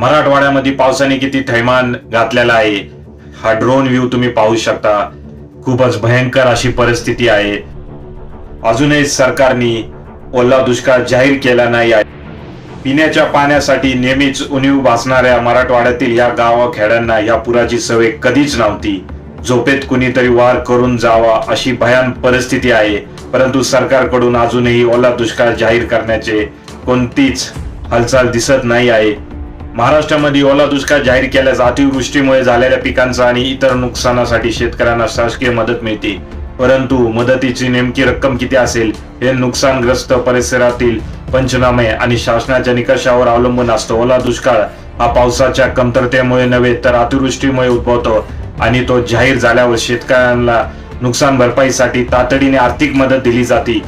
मराठवाड्यामध्ये पावसाने किती थैमान घातलेला आहे? हा ड्रोन व्ह्यू तुम्ही पाहू शकता. खूपच भयंकर अशी परिस्थिती आहे. अजूनही सरकारने ओला दुष्काळ जाहीर केला नाही आहे. पिण्याच्या पाण्यासाठी नेहमीच उणीव भासणाऱ्या मराठवाड्यातील या गावाखेड्यांना या पुराची सवय कधीच नव्हती. झोपेत कुणीतरी वार करून जावा अशी भयान परिस्थिती आहे. परंतु सरकारकडून अजूनही ओला दुष्काळ जाहीर करण्याचे कोणतीच हालचाल दिसत नाही आहे. महाराष्ट्रामध्ये ओला दुष्काळ जाहीर केल्यास अतिवृष्टीमुळे झालेल्या पिकांचा आणि इतर नुकसानासाठी शेतकऱ्यांना शासकीय मदत मिळते. परंतु मदतीची नेमकी रक्कम किती असेल हे नुकसानग्रस्त परिसरातील पंचनामे आणि शासनाच्या निकषावर अवलंबून असतो. ओला दुष्काळ हा पावसाच्या कमतरतेमुळे नव्हे तर अतिवृष्टीमुळे उद्भवतो आणि तो जाहीर झाल्यावर शेतकऱ्यांना नुकसान भरपाईसाठी तातडीने आर्थिक मदत दिली जाते.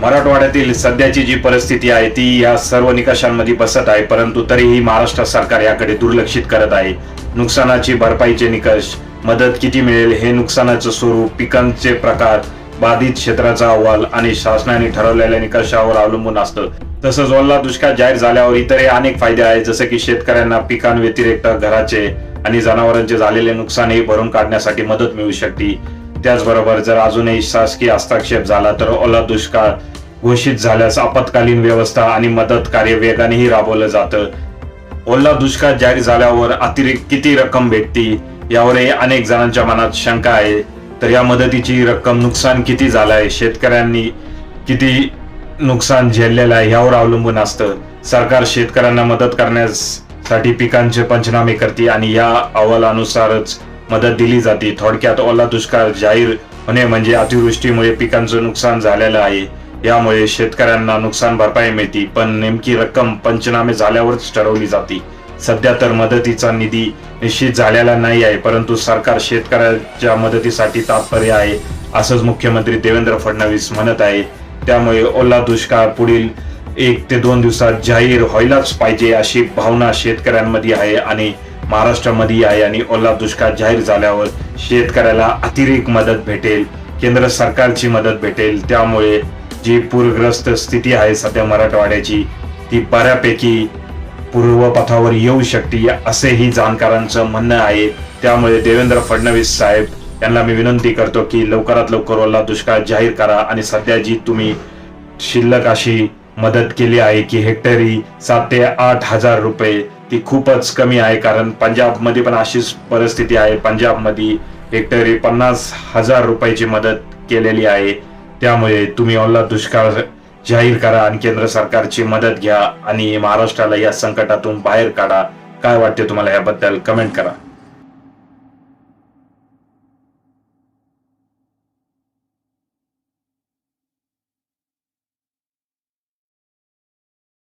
मराठवाड्यातील सध्याची जी परिस्थिती आहे ती या सर्व निकषांमध्ये बसत आहे परंतु तरीही महाराष्ट्र सरकार याकडे दुर्लक्षित करत आहे. नुकसानाची भरपाईचे निकष मदत किती मिळेल हे नुकसानाचं स्वरूप पिकांचे प्रकार बाधित क्षेत्राचा अहवाल आणि शासनाने ठरवलेल्या निकषावर अवलंबून असतं. तसंच ओला दुष्काळ जाहीर झाल्यावर इतरही अनेक फायदे आहेत जसे की शेतकऱ्यांना पिकांव्यतिरिक्त घराचे आणि जनावरांचे झालेले नुकसानही भरून काढण्यासाठी मदत मिळू शकते. त्याचबरोबर जर अजूनही शासकीय हस्तक्षेप झाला तर ओला दुष्काळ घोषित झाल्यास आपत्कालीन व्यवस्था आणि मदत कार्य वेगानेही राबवलं जातं. ओला दुष्काळ जाहीर झाल्यावर अतिरिक्त किती रक्कम भेटती यावरही अनेक जणांच्या मनात शंका आहे. तर या मदतीची रक्कम नुकसान किती झालंय शेतकऱ्यांनी किती नुकसान झेललेलं आहे यावर अवलंबून असतं. सरकार शेतकऱ्यांना मदत करण्यासाठी पिकांचे पंचनामे करते आणि या अहवालानुसारच मदत दिली जाते. थोडक्यात ओला दुष्काळ जाहीर होणे म्हणजे अतिवृष्टीमुळे पिकांचं नुकसान झालेलं आहे. यामुळे शेतकऱ्यांना नुकसान भरपाई मिळते पण नेमकी रक्कम पंचनामे झाल्यावरच ठरवली जाते. सध्या तर मदतीचा निधी निश्चित झालेला नाही आहे परंतु सरकार शेतकऱ्याच्या मदतीसाठी तात्पर्य आहे असंच मुख्यमंत्री देवेंद्र फडणवीस म्हणत आहे. त्यामुळे ओला दुष्काळ पुढील एक ते दोन दिवसात जाहीर व्हायलाच पाहिजे अशी भावना शेतकऱ्यांमध्ये आहे आणि महाराष्ट्रामध्ये आहे आणि ओला दुष्काळ जाहीर झाल्यावर शेतकऱ्याला अतिरिक्त मदत भेटेल केंद्र सरकारची मदत भेटेल. त्यामुळे जी पूरग्रस्त स्थिती आहे सध्या मराठवाड्याची ती बऱ्यापैकी पूर्वपथावर येऊ शकते असेही जाणकारांचं म्हणणं आहे. त्यामुळे देवेंद्र फडणवीस साहेब यांना मी विनंती करतो की लवकरात लवकर ओला दुष्काळ जाहीर करा आणि सध्या जी तुम्ही शिल्लक अशी मदत केली आहे की हेक्टरी सात ते आठ हजार रुपये ती खूपच कमी आहे कारण पंजाबमध्ये पण अशीच परिस्थिती आहे. पंजाबमध्ये हेक्टरी पन्नास हजार रुपयाची मदत केलेली आहे. त्यामुळे तुम्ही ओला दुष्काळ जाहीर करा आणि केंद्र सरकारची मदत घ्या आणि महाराष्ट्राला या संकटातून बाहेर काढा. काय वाटते तुम्हाला याबद्दल? कमेंट करा.